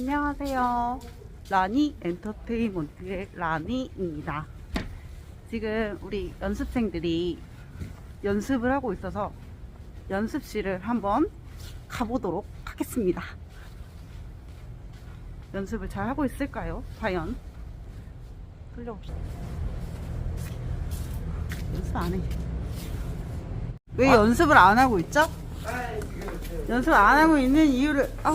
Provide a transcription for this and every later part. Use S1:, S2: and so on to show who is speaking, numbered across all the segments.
S1: 안녕하세요. 라니 엔터테인먼트의 라니입니다. 지금 우리 연습생들이 연습을 하고 있어서 연습실을 한번 가보도록 하겠습니다. 연습을 잘 하고 있을까요? 과연? 돌려봅시다. 연습 안 해. 왜 연습을 안 하고 있죠? 연습 안 하고 있는 이유를 아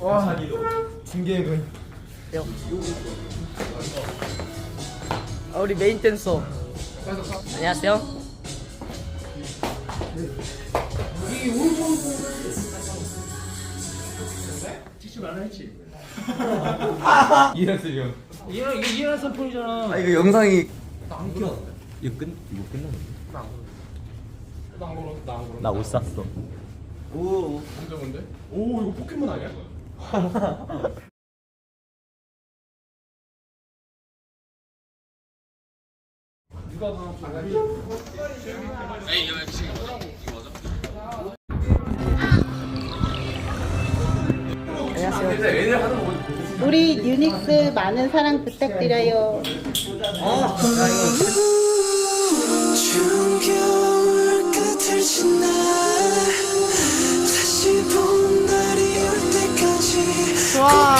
S2: 와, 중계군.
S3: 아, 우리 메인 댄서. 안녕하세요.
S2: 이현수요.
S4: 이거 이거 이해한 선풍이잖아.
S2: 아 이거 영상이
S5: 이거 끝 이거 끝났는데? 나옷 샀어.
S2: 오
S4: 감정인데? 오 이거 포켓몬 아니야?
S1: 우리 유닉스 많은 사랑 부탁드려요.
S6: 추운 겨울 끝을 지나 다시 봄 날이 올 때까지
S1: 좋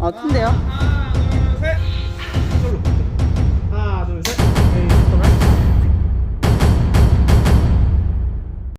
S1: 아 튼데요?